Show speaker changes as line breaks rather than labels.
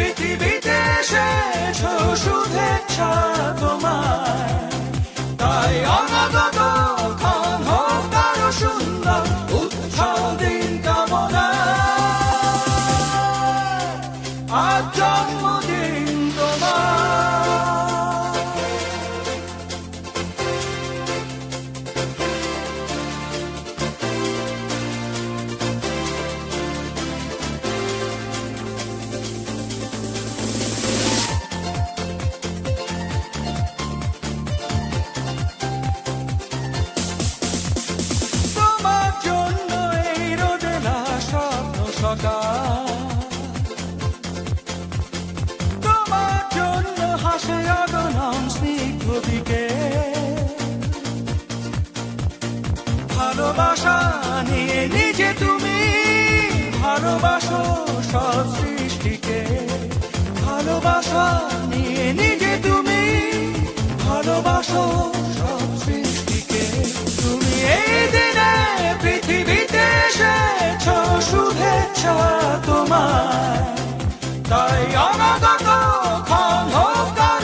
পৃথিবীতে এসেছ শুভেচ্ছা তোমার তাই অনাগত সুন্দর উৎসব দিন কামনা আজ ভালোবাসা নিয়ে নিজে তুমি ভালোবাসো সব সৃষ্টিকে। ভালোবাসা নিয়ে নিজে তুমি ভালোবাসো